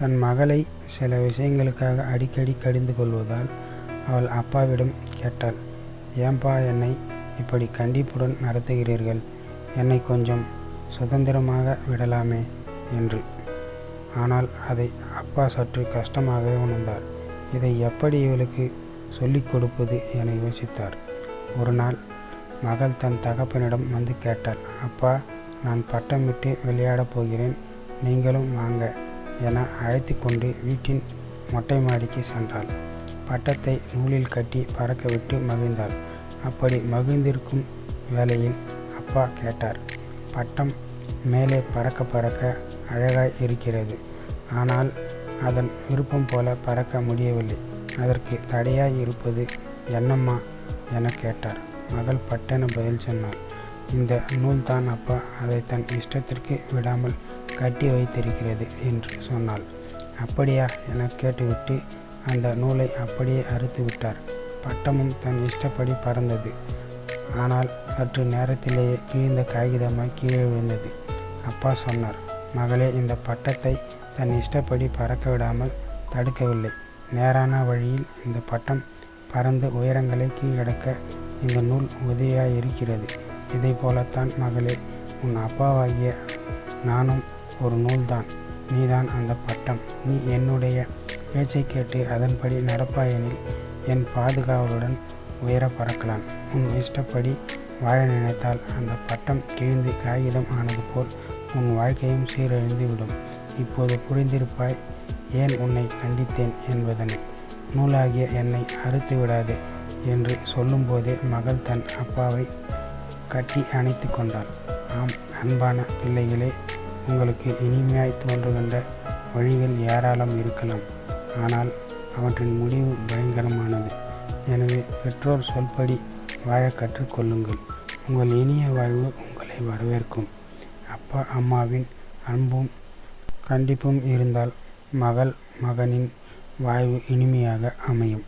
தன் மகளை சில விஷயங்களுக்காக அடிக்கடி கடிந்து கொள்வதால் அவள் அப்பாவிடம் கேட்டாள் ஏன்பா என்னை இப்படி கண்டிப்புடன் நடத்துகிறீர்கள்? என்னை கொஞ்சம் சுதந்திரமாக விடலாமே? என்று. ஆனால் அதை அப்பா சற்று கஷ்டமாகவே உணர்ந்தார். இதை எப்படி இவளுக்கு சொல்லிக் கொடுப்பது? என யோசித்தார். ஒரு நாள் மகள் தன் தகப்பனிடம் வந்து கேட்டாள் அப்பா நான் பட்டம் விட்டு விளையாடப் போகிறேன். நீங்களும் வாங்க. என அழைத்து கொண்டு வீட்டின் மொட்டை மாடிக்கு சென்றாள். பட்டத்தை நூலில் கட்டி பறக்கவிட்டு மகிழ்ந்தாள். அப்படி மகிழ்ந்திருக்கும் வேளையில் அப்பா கேட்டார் பட்டம் மேலே பறக்க பறக்க அழகாய் இருக்கிறது. ஆனால் அதன் விருப்பம் போல பறக்க முடியவில்லை. அதற்கு தடையாய் இருப்பது என்னம்மா? என கேட்டார். மகள் பட்டென பதில் சொன்னாள் இந்த நூல் தான் அப்பா அதை தன் இஷ்டத்திற்கு விடாமல் கட்டி வைத்திருக்கிறது என்று சொன்னாள். அப்படியா? என கேட்டுவிட்டு அந்த நூலை அப்படியே அறுத்து விட்டார். பட்டமும் தன் இஷ்டப்படி பறந்தது. ஆனால் சற்று நேரத்திலேயே கிழிந்த காகிதமாய் கீழே விழுந்தது. அப்பா சொன்னார் மகளே இந்த பட்டத்தை தன் இஷ்டப்படி பறக்க விடாமல் தடுக்கவில்லை. நேரான வழியில் இந்த பட்டம் பறந்து உயரங்களை கீழடக்க இந்த நூல் உதவியாக இருக்கிறது இதை போலத்தான் மகளே உன் அப்பாவாகிய நானும் ஒரு நூல்தான். நீதான் அந்த பட்டம். நீ என்னுடைய பேச்சை கேட்டு அதன்படி நடப்பாயெனில் என் பாதுகாவலுடன் உயர பறக்கலாம். உன் இஷ்டப்படி வாழ நினைத்தால் அந்த பட்டம் கிழிந்து காகிதம் ஆனது போல் உன் வாழ்க்கையும் சீரழிந்துவிடும் இப்போது புரிந்திருப்பாய் ஏன் உன்னை கண்டித்தேன் என்பதனை. நூலாகிய என்னை அறுத்து விடாதே என்று சொல்லும்போதே மகள் தன் அப்பாவை கட்டி அணைத்து கொண்டாள் ஆம் அன்பான பிள்ளைகளே உங்களுக்கு இனிமையாய் தோன்றுகின்ற வழிகள் ஏராளம் இருக்கலாம். ஆனால் அவற்றின் முடிவு பயங்கரமானது. எனவே பெற்றோர் சொல்படி வாழ கற்றுக்கொள்ளுங்கள். உங்கள் இனிய வாழ்வு உங்களை வரவேற்கும். அப்பா அம்மாவின் அன்பும் கண்டிப்பும் இருந்தால் மகள் மகனின் வாழ்வு இனிமையாக அமையும்.